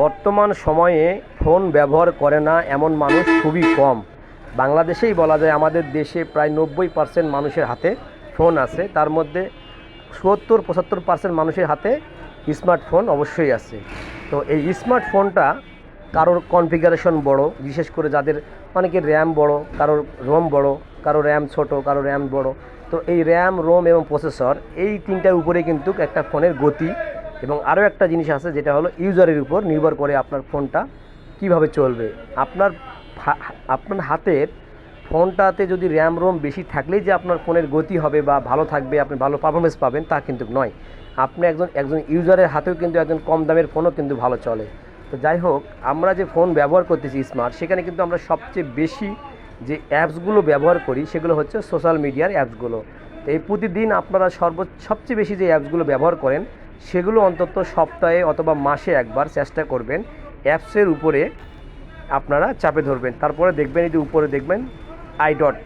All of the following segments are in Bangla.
বর্তমান সময়ে ফোন ব্যবহার করে না এমন মানুষ খুবই কম। বাংলাদেশেই বলা যায় আমাদের দেশে প্রায় নব্বই পার্সেন্ট মানুষের হাতে ফোন আছে। তার মধ্যে সত্তর পঁচাত্তর পার্সেন্ট মানুষের হাতে স্মার্টফোন অবশ্যই আছে। তো এই স্মার্টফোনটা কারোর কনফিগারেশন বড়, বিশেষ করে যাদের অনেকের র্যাম বড়, কারোর রোম বড় কারও র্যাম ছোট কারও র্যাম বড়। তো এই র্যাম, রোম এবং প্রসেসর এই তিনটার উপরে কিন্তু একটা ফোনের গতি এবং আরও একটা জিনিস আছে, যেটা হলো ইউজারের উপর নির্ভর করে আপনার ফোনটা কীভাবে চলবে। আপনার আপনার হাতের ফোনটাতে যদি র্যাম রোম বেশি থাকলেই যে আপনার ফোনের গতি হবে বা ভালো থাকবে, আপনি ভালো পারফরমেন্স পাবেন, তা কিন্তু নয়। আপনি একজন একজন ইউজারের হাতেও কিন্তু একজন কম দামের ফোনও কিন্তু ভালো চলে। তো যাই হোক, আমরা যে ফোন ব্যবহার করতেছি স্মার্ট সেখানে কিন্তু আমরা সবচেয়ে বেশি যে অ্যাপসগুলো ব্যবহার করি, সেগুলো হচ্ছে সোশ্যাল মিডিয়ার অ্যাপসগুলো তো এই প্রতিদিন আপনারা সর্ব, সবচেয়ে বেশি যে অ্যাপসগুলো ব্যবহার করেন সেগুলো অন্তত সপ্তাহে অথবা মাসে একবার চেষ্টা করবেন। অ্যাপসের উপরে আপনারা চাপে ধরবেন। তারপরে দেখবেন এই যে উপরে দেখবেন আই ডট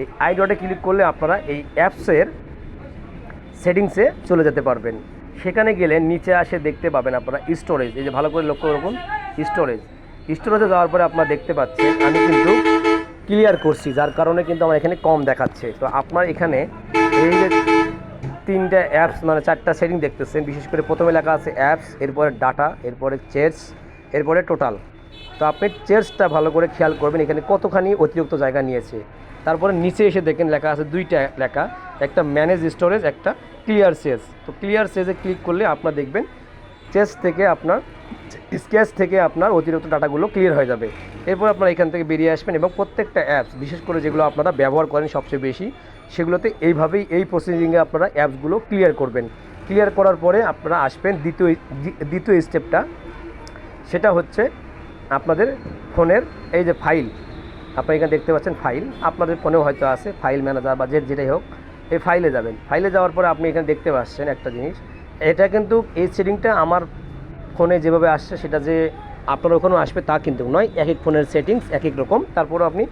এই আই ডটে ক্লিক করলে আপনারা এই অ্যাপসের সেটিংসে চলে যেতে পারবেন। সেখানে গেলে নিচে আসে দেখতে পাবেন আপনারা স্টোরেজ এই যে ভালো করে লক্ষ্য রাখুন স্টোরেজ স্টোরেজে যাওয়ার পরে আপনারা দেখতে পাচ্ছেন, আমি কিন্তু ক্লিয়ার করছি, যার কারণে কিন্তু আমার এখানে কম দেখাচ্ছে। তো আপনার এখানে এই যে তিনটা অ্যাপস মানে চারটা সেটিং দেখতেছেন। বিশেষ করে প্রথমে লেখা আছে অ্যাপস এরপরে ডাটা এরপরে চেস এরপরে টোটাল তো আপনি চেসটা ভালো করে খেয়াল করবেন, এখানে কতখানি অতিরিক্ত জায়গা নিয়েছে। তারপরে নিচে এসে দেখেন লেখা আছে দুইটা লেখা, একটা ম্যানেজ স্টোরেজ একটা ক্লিয়ার সেজ তো ক্লিয়ার সেজে ক্লিক করলে আপনারা দেখবেন চেস থেকে আপনার স্কেচ থেকে আপনার অতিরিক্ত ডাটাগুলো ক্লিয়ার হয়ে যাবে। এরপর আপনারা এখান থেকে বেরিয়ে আসবেন এবং প্রত্যেকটা অ্যাপস বিশেষ করে যেগুলো আপনারা ব্যবহার করেন সবচেয়ে বেশি, সেগুলোতে এইভাবেই এই প্রসেসিংয়ে আপনারা অ্যাপসগুলো ক্লিয়ার করবেন। ক্লিয়ার করার পরে আপনারা আসবেন দ্বিতীয় দ্বিতীয় স্টেপটা সেটা হচ্ছে আপনাদের ফোনের এই যে ফাইল আপনি এখানে দেখতে পাচ্ছেন ফাইল আপনাদের ফোনেও হয়তো আছে ফাইল ম্যানেজার বা যে যেটাই হোক, এই ফাইলে যাবেন। ফাইলে যাওয়ার পরে আপনি এখানে দেখতে পাচ্ছেন একটা জিনিস এটা কিন্তু এই সেটিংটা আমার ফোনে যেভাবে আসছে, সেটা যে আপনার ওখানেও আসবে তা কিন্তু নয়। এক এক ফোনের সেটিংস, এক এক রকম। তারপরে আপনি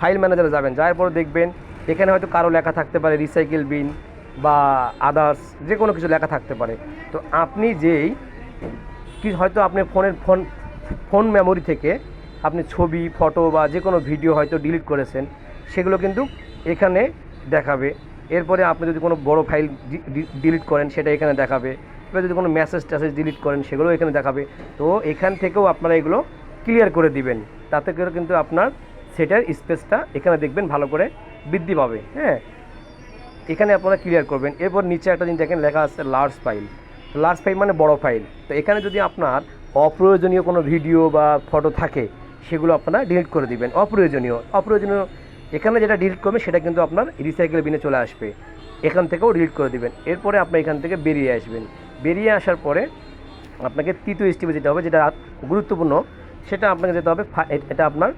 ফাইল ম্যানেজারে যাবেন, যাওয়ার পরে দেখবেন এখানে হয়তো কারও লেখা থাকতে পারে, রিসাইকেল বিন বা আদার্স, যে কোনো কিছু লেখা থাকতে পারে। তো আপনি যেই কি হয়তো আপনি ফোনের ফোন ফোন মেমোরি থেকে আপনি ছবি, ফটো বা যে কোনো ভিডিও হয়তো ডিলিট করেছেন, সেগুলো কিন্তু এখানে দেখাবে। এরপরে আপনি যদি কোনো বড় ফাইল ডিলিট করেন, সেটা এখানে দেখাবে। এবার যদি কোনো মেসেজ ট্যাসেজ ডিলিট করেন সেগুলো এখানে দেখাবে। তো এখান থেকেও আপনারা এগুলো ক্লিয়ার করে দিবেন। তাতে করে কিন্তু আপনার সেটার স্পেসটা এখানে দেখবেন ভালো করে বৃদ্ধি পাবে। হ্যাঁ? এখানে আপনারা ক্লিয়ার করবেন। এরপর নিচে একটা জিনিস দেখেন, লেখা আছে লার্জ ফাইল লার্জ ফাইল মানে বড় ফাইল তো এখানে যদি আপনার অপ্রয়োজনীয় কোনো ভিডিও বা ফটো থাকে, সেগুলো আপনারা ডিলিট করে দিবেন। অপ্রয়োজনীয় অপ্রয়োজনীয় এখানে যেটা ডিলিট করবেন সেটা কিন্তু আপনার রিসাইকেল বিনে চলে আসবে। এখান থেকেও ডিলিট করে দিবেন। এরপরে আপনি এখান থেকে বেরিয়ে আসবেন। বেরিয়ে আসার পরে আপনাকে তৃতীয় স্টেপে যেতে হবে, যেটা গুরুত্বপূর্ণ। সেটা আপনাকে যেতে হবে এটা আপনার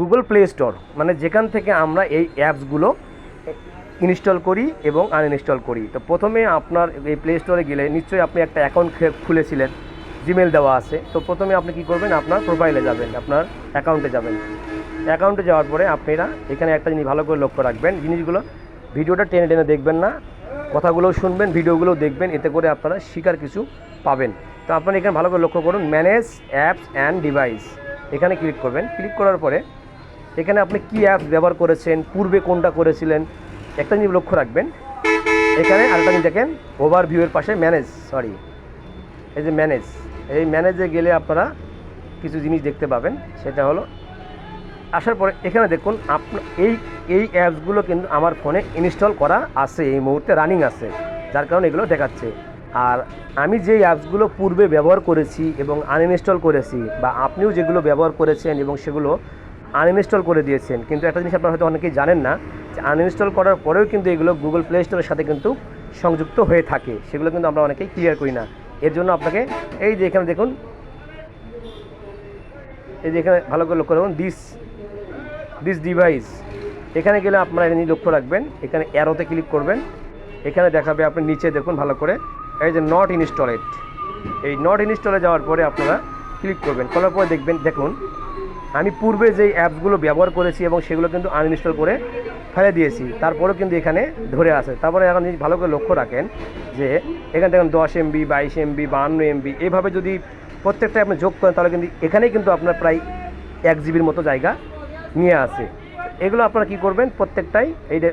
গুগল প্লে স্টোর মানে যেখান থেকে আমরা এই অ্যাপসগুলো ইনস্টল করি এবং আনইনস্টল করি। তো প্রথমে আপনার এই প্লে স্টোরে গেলে নিশ্চয়ই আপনি একটা অ্যাকাউন্ট খুলেছিলেন জিমেল দেওয়া আছে। তো প্রথমে আপনি কি করবেন? আপনার প্রোফাইলে যাবেন, আপনার অ্যাকাউন্টে যাবেন। অ্যাকাউন্টে যাওয়ার পরে আপনারা এখানে একটা জিনিস ভালো করে লক্ষ্য রাখবেন। জিনিসগুলো ভিডিওটা টেনে টেনে দেখবেন না, কথাগুলোও শুনবেন ভিডিওগুলো দেখবেন, এতে করে আপনারা শিকার কিছু পাবেন। তো আপনারা এখানে ভালো করে লক্ষ্য করুন ম্যানেজ অ্যাপস অ্যান্ড ডিভাইস এখানে ক্লিক করবেন। ক্লিক করার পরে এখানে আপনি কি অ্যাপস ব্যবহার করেছেন, পূর্বে কোনটা করেছিলেন, একটা জিনিস লক্ষ্য রাখবেন। এখানে আরেকটা জিনিস দেখেন ওভারভিউয়ের পাশে ম্যানেজ সরি এই যে ম্যানেজ এই ম্যানেজে গেলে আপনারা কিছু জিনিস দেখতে পাবেন, সেটা হলো আসার পরে এখানে দেখুন আপনার এই এই অ্যাপসগুলো কিন্তু আমার ফোনে ইনস্টল করা আছে, এই মুহূর্তে রানিং আছে, যার কারণে এগুলো দেখাচ্ছে। আর আমি যে অ্যাপসগুলো পূর্বে ব্যবহার করেছি এবং আনইনস্টল করেছি, বা আপনিও যেগুলো ব্যবহার করেছেন এবং সেগুলো আনইনস্টল করে দিয়েছেন, কিন্তু একটা জিনিস আপনারা হয়তো অনেকেই জানেন না, যে আনইনস্টল করার পরেও কিন্তু এগুলো গুগল প্লে স্টোরের সাথে কিন্তু সংযুক্ত হয়ে থাকে, সেগুলো কিন্তু আমরা অনেকেই ক্লিয়ার করি না। এর জন্য আপনাকে এই যে এখানে দেখুন, এই যে এখানে ভালো করে লক্ষ্য রাখুন দিস দিস ডিভাইস এখানে গেলে আপনারা এখানে লক্ষ্য রাখবেন, এখানে অ্যারোতে ক্লিক করবেন, এখানে দেখাবে আপনি নিচে দেখুন ভালো করে, এই যে নট ইনস্টলেড এই নট ইনস্টলে যাওয়ার পরে আপনারা ক্লিক করবেন, করার পরে দেখবেন, দেখুন, আমি পূর্বে যেই অ্যাপসগুলো ব্যবহার করেছি এবং সেগুলো কিন্তু আনইনস্টল করে ফেলে দিয়েছি, তারপরেও কিন্তু এখানে ধরে আছে। তারপরে এখন ভালো করে লক্ষ্য রাখেন যে, এখানে দেখুন দশ এমবি বাইশ এমবি বাহান্ন এমবি এভাবে যদি প্রত্যেকটা আপনি যোগ করেন, তাহলে কিন্তু এখানেই কিন্তু আপনার প্রায় এক জিবির মতো জায়গা নিয়ে আসে। এগুলো আপনারা কী করবেন? প্রত্যেকটাই এই যে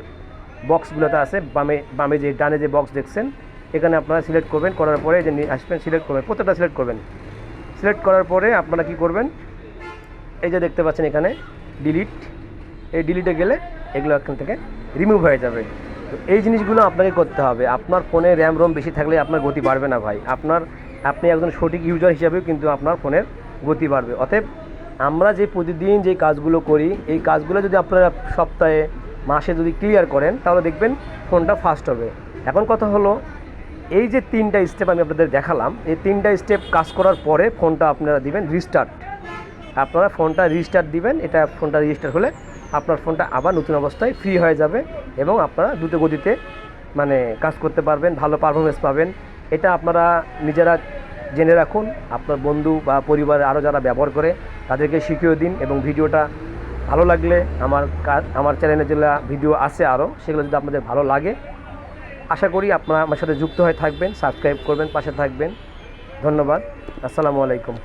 বক্সগুলোতে আছে, বামে বামে যে, ডানে যে বক্স দেখছেন, এখানে আপনারা সিলেক্ট করবেন, করার পরে যে নিয়ে আসবেন সিলেক্ট করবেন, প্রত্যেকটা সিলেক্ট করবেন। সিলেক্ট করার পরে আপনারা কি করবেন? এই যে দেখতে পাচ্ছেন এখানে ডিলিট এই ডিলিটে গেলে এগুলো এখান থেকে রিমুভ হয়ে যাবে। তো এই জিনিসগুলো আপনাকে করতে হবে। আপনার ফোনে র্যাম রোম বেশি থাকলে আপনার গতি বাড়বে না ভাই। আপনার, আপনি একজন সঠিক ইউজার হিসাবেও কিন্তু আপনার ফোনের গতি বাড়বে। অতএব আমরা যে প্রতিদিন যে কাজগুলো করি, এই কাজগুলো যদি আপনারা সপ্তাহে, মাসে যদি ক্লিয়ার করেন, তাহলে দেখবেন ফোনটা ফাস্ট হবে। এখন কথা হলো, এই যে তিনটা স্টেপ আমি আপনাদের দেখালাম, এই তিনটা স্টেপ কাজ করার পরে ফোনটা আপনারা দিবেন রিস্টার্ট আপনারা ফোনটা রিস্টার্ট দিবেন, এটা ফোনটা রিস্টার্ট হলে আপনার ফোনটা আবার নতুন অবস্থায় ফ্রি হয়ে যাবে এবং আপনারা দ্রুত গতিতে মানে কাজ করতে পারবেন, ভালো পারফরমেন্স পাবেন। এটা আপনারা নিজেরা জেনে রাখুন, আপনার বন্ধু বা পরিবারের আরও যারা ব্যবহার করে, তাদেরকে শিখিয়ে দিন এবং ভিডিওটা ভালো লাগলে আমার কাজ আমার চ্যানেলে যেগুলো ভিডিও আছে আরও সেগুলো যদি আপনাদের ভালো লাগে, আশা করি আপনারা আমার সাথে যুক্ত হয়ে থাকবেন সাবস্ক্রাইব করবেন, পাশে থাকবেন। ধন্যবাদ। আসসালামু আলাইকুম।